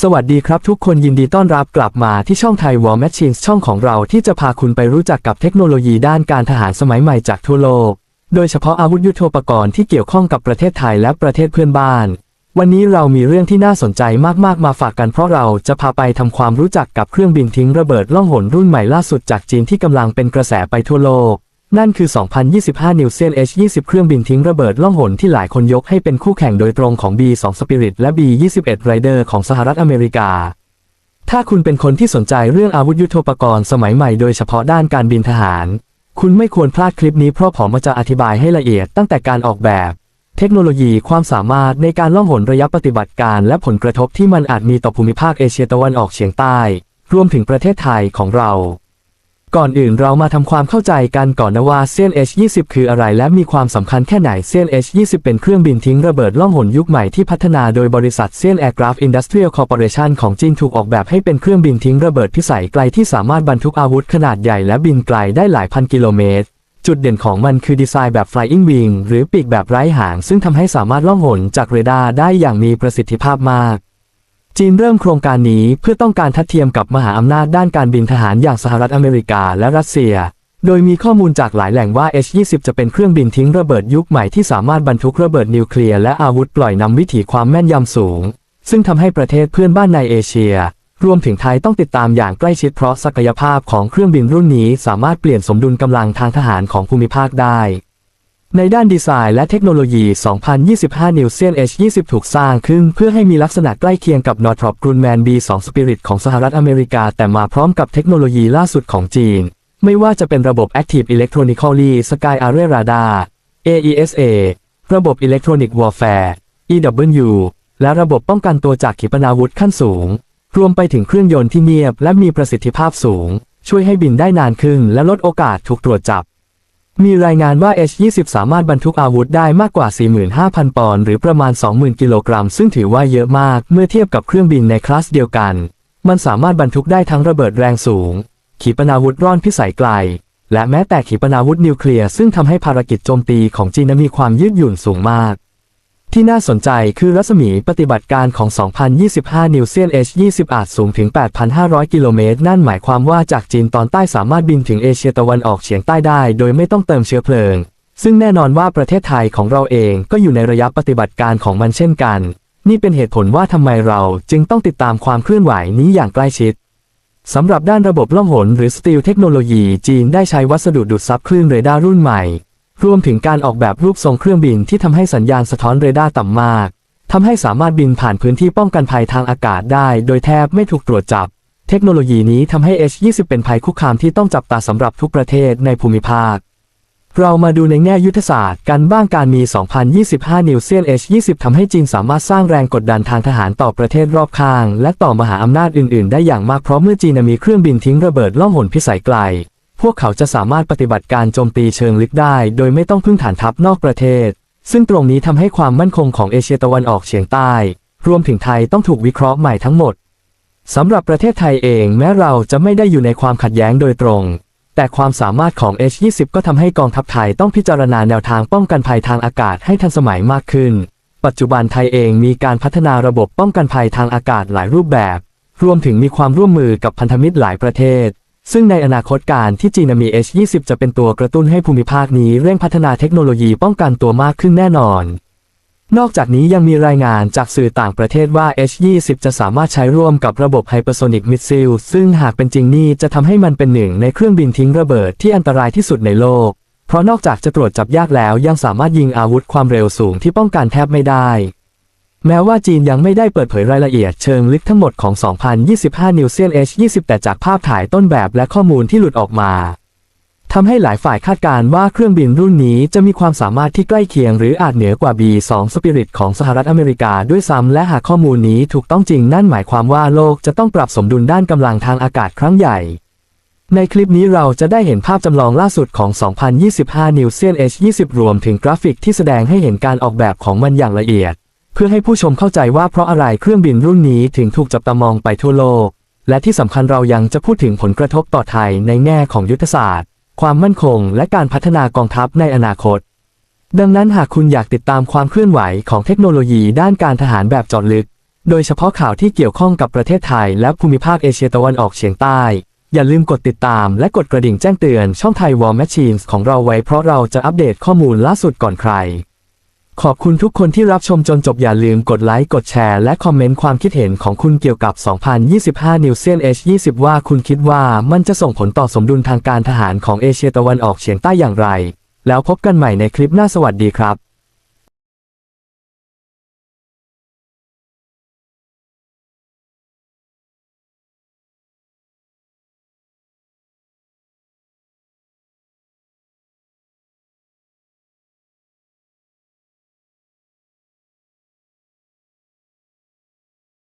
สวัสดีครับทุกคนยินดีต้อนรับกลับมาที่ช่องไทย War Machines ช่องของเราที่จะพาคุณไปรู้จักกับเทคโนโลยีด้านการทหารสมัยใหม่จากทั่วโลก โดยเฉพาะอาวุธยุโทโธปกรณ์ที่เกี่ยวข้องกับประเทศไทยและประเทศเพื่อนบ้าน วันนี้เรามีเรื่องที่น่าสนใจมากๆมาฝากกันเพราะเราจะพาไปทำความรู้จักกับเครื่องบินทิ้งระเบิดล่องหนรุ่นใหม่ล่าสุดจากจีนที่กำลังเป็นกระแสไปทั่วโลก นั่นคือ 2025 New Zeal H20 เครื่องบินทิ้งระเบิดล่องหนที่หลายคนยกให้เป็นคู่แข่งโดยตรงของ B2 Spirit และ B21 Raider ของสหรัฐอเมริกา ถ้าคุณเป็นคนที่สนใจเรื่องอาวุธยุโทโธปกรณ์สมัยใหม่โดยเฉพาะด้านการบินทหาร คุณไม่ควรพลาดคลิปนี้เพราะผมจะอธิบายให้ละเอียดตั้งแต่การออกแบบ เทคโนโลยีความสามารถในการล่องหนระยะปฏิบัติการ และผลกระทบที่มันอาจมีต่อภูมิภาคเอเชียตะวันออกเฉียงใต้ รวมถึงประเทศไทยของเรา ก่อนอื่นเรามาทำความเข้าใจกันก่อนนะว่าเซียน H20 คืออะไรและมีความสำคัญแค่ไหนเซียน H20 เป็นเครื่องบินทิ้งระเบิดล่องหนยุคใหม่ที่พัฒนาโดยบริษัทเซียน Aircraft Industrial Corporation ของจีนถูกออกแบบให้เป็นเครื่องบินทิ้งระเบิดพิสัยไกลที่สามารถบรรทุกอาวุธขนาดใหญ่และบินไกลได้หลายพันกิโลเมตรจุดเด่นของมันคือดีไซน์แบบ Flying Wing หรือปีกแบบไร้หาง ซึ่งทำให้สามารถล่องหนจากเรดาร์ได้อย่างมีประสิทธิภาพมาก จีนเริ่มโครงการนี้เพื่อต้องการทัดเทียมกับมหาอำนาจด้านการบินทหารอย่างสหรัฐอเมริกาและรัสเซีย โดยมีข้อมูลจากหลายแหล่งว่า H-20 จะเป็นเครื่องบินทิ้งระเบิดยุคใหม่ที่สามารถบรรทุกระเบิดนิวเคลียร์และอาวุธปล่อยนำวิถีความแม่นยำสูง ซึ่งทำให้ประเทศเพื่อนบ้านในเอเชีย รวมถึงไทยต้องติดตามอย่างใกล้ชิดเพราะศักยภาพของเครื่องบินรุ่นนี้สามารถเปลี่ยนสมดุลกำลังทางทหารของภูมิภาคได้ ในด้านดีไซน์และเทคโนโลยี 2025 New Zeal H20 ถูกสร้างขึ้นเพื่อให้มีลักษณะใกล้เคียงกับ Northrop Grumman B2 Spirit ของสหรัฐอเมริกา แต่มาพร้อมกับเทคโนโลยีล่าสุดของจีน ไม่ว่าจะเป็นระบบ Active Electronically Sky Array Radar AESA ระบบ Electronic Warfare EW และระบบป้องกันตัวจากขีปนาวุธขั้นสูง รวมไปถึงเครื่องยนต์ที่เงียบและมีประสิทธิภาพสูง ช่วยให้บินได้นานขึ้นและลดโอกาสถูกตรวจจับ มีรายงานว่า H-20 สามารถบรรทุกอาวุธได้มากกว่า 45,000 ปอนด์หรือประมาณ 20,000 กิโลกรัม ซึ่งถือว่าเยอะมากเมื่อเทียบกับเครื่องบินในคลาสเดียวกัน มันสามารถบรรทุกได้ทั้งระเบิดแรงสูง ขีปนาวุธร่อนพิสัยไกล และแม้แต่ขีปนาวุธนิวเคลียร์ซึ่งทำให้ภารกิจโจมตีของจีนนั้นมีความยืดหยุ่นสูงมาก ที่น่าสนใจคือรัศมีปฏิบัติการของ 2025 New Zeal H20 อาจสูงถึง 8,500 กิโลเมตร นั่นหมายความว่าจากจีนตอนใต้สามารถบินถึงเอเชียตะวันออกเฉียงใต้ได้ โดยไม่ต้องเติมเชื้อเพลิง ซึ่งแน่นอนว่าประเทศไทยของเราเองก็อยู่ในระยะปฏิบัติการของมันเช่นกัน นี่เป็นเหตุผลว่าทำไมเราจึงต้องติดตามความเคลื่อนไหวนี้อย่างใกล้ชิดสำหรับด้านระบบล่องหนหรือสตีลเทคโนโลยีจีนได้ใช้วัสดุดูดซับคลื่นเรดาร์รุ่นใหม่ รวมถึงการออกแบบรูปทรงเครื่องบินที่ทำให้สัญญาณสะท้อนเรดาร์ต่ำมากทำให้สามารถบินผ่านพื้นที่ป้องกันภัยทางอากาศได้ โดยแทบไม่ถูกตรวจจับ เทคโนโลยีนี้ทำให้ H20 เป็นภัยคุกคามที่ต้องจับตาสำหรับทุกประเทศในภูมิภาค เรามาดูในแง่ยุทธศาสตร์กันบ้างการมี 2025 New Zeal H20 ทำให้จีนสามารถสร้างแรงกดดันทางทหารต่อประเทศรอบข้าง และต่อมหาอำนาจอื่น ๆ ได้อย่างมากเพราะเมื่อจีนมีเครื่องบินทิ้งระเบิดล่องหนพิสัยไกล พวกเขาจะสามารถปฏิบัติการโจมตีเชิงลึกได้ โดยไม่ต้องพึ่งฐานทัพนอกประเทศ ซึ่งตรงนี้ทำให้ความมั่นคงของเอเชียตะวันออกเฉียงใต้ รวมถึงไทยต้องถูกวิเคราะห์ใหม่ทั้งหมดสำหรับประเทศไทยเองแม้เราจะไม่ได้อยู่ในความขัดแย้งโดยตรง แต่ความสามารถของ H20 ก็ทำให้กองทัพไทยต้องพิจารณาแนวทางป้องกันภัยทางอากาศให้ทันสมัยมากขึ้น ปัจจุบันไทยเองมีการพัฒนาระบบป้องกันภัยทางอากาศหลายรูปแบบ รวมถึงมีความร่วมมือกับพันธมิตรหลายประเทศ ซึ่งในอนาคตการที่จีนมี H20 จะเป็นตัวกระตุ้นให้ภูมิภาคนี้เร่งพัฒนาเทคโนโลยีป้องกันตัวมากขึ้นแน่นอน นอกจากนี้ยังมีรายงานจากสื่อต่างประเทศว่า H20 จะสามารถใช้ร่วมกับระบบไฮเปอร์โซนิกมิสซิลซึ่งหากเป็นจริงนี่จะทำให้มันเป็นหนึ่งในเครื่องบินทิ้งระเบิดที่อันตรายที่สุดในโลก เพราะนอกจากจะตรวจจับยากแล้วยังสามารถยิงอาวุธความเร็วสูงที่ป้องกันแทบไม่ได้ แม้ว่าจีนยังไม่ได้เปิดเผยรายละเอียดเชิงลึกทั้งหมดของ 2025 New Zeal H20 แต่จากภาพถ่ายต้นแบบและข้อมูลที่หลุดออกมาทำให้หลายฝ่ายคาดการณ์ว่าเครื่องบินรุ่นนี้จะมีความสามารถที่ใกล้เคียงหรืออาจเหนือกว่า B2 Spirit ของสหรัฐอเมริกาด้วยซ้ำและหากข้อมูลนี้ถูกต้องจริงนั่นหมายความว่าโลกจะต้องปรับสมดุลด้านกำลังทางอากาศครั้งใหญ่ ในคลิปนี้เราจะได้เห็นภาพจำลองล่าสุดของ 2025 New Zeal H20 รวมถึงกราฟิกที่แสดงให้เห็นการออกแบบของมันอย่างละเอียด เพื่อให้ผู้ชมเข้าใจว่าเพราะอะไรเครื่องบินรุ่นนี้ถึงถูกจับตามองไปทั่วโลก และที่สำคัญเรายังจะพูดถึงผลกระทบต่อไทยในแง่ของยุทธศาสตร์ ความมั่นคง และการพัฒนากองทัพในอนาคต ดังนั้นหากคุณอยากติดตามความเคลื่อนไหวของเทคโนโลยีด้านการทหารแบบเจอดลึก โดยเฉพาะข่าวที่เกี่ยวข้องกับประเทศไทย และภูมิภาคเอเชียตะวันออกเฉียงใต้ อย่าลืมกดติดตามและกดกระดิ่งแจ้งเตือนช่องไทย War Machines ของเราไว้เพราะเราจะอัปเดตข้อมูลล่าสุดก่อนใคร ขอบคุณทุกคนที่รับชมจนจบอย่าลืมกดไลค์ กดแชร์ และคอมเมนต์ความคิดเห็นของคุณเกี่ยวกับ 2025 New s e a n H20 ว่าคุณคิดว่ามันจะส่งผลต่อสมดุลทางการทหารของเอเชียตะวันออกเฉียงใต้อย่างไร แล้วพบกันใหม่ในคลิปหน้าสวัสดีครับ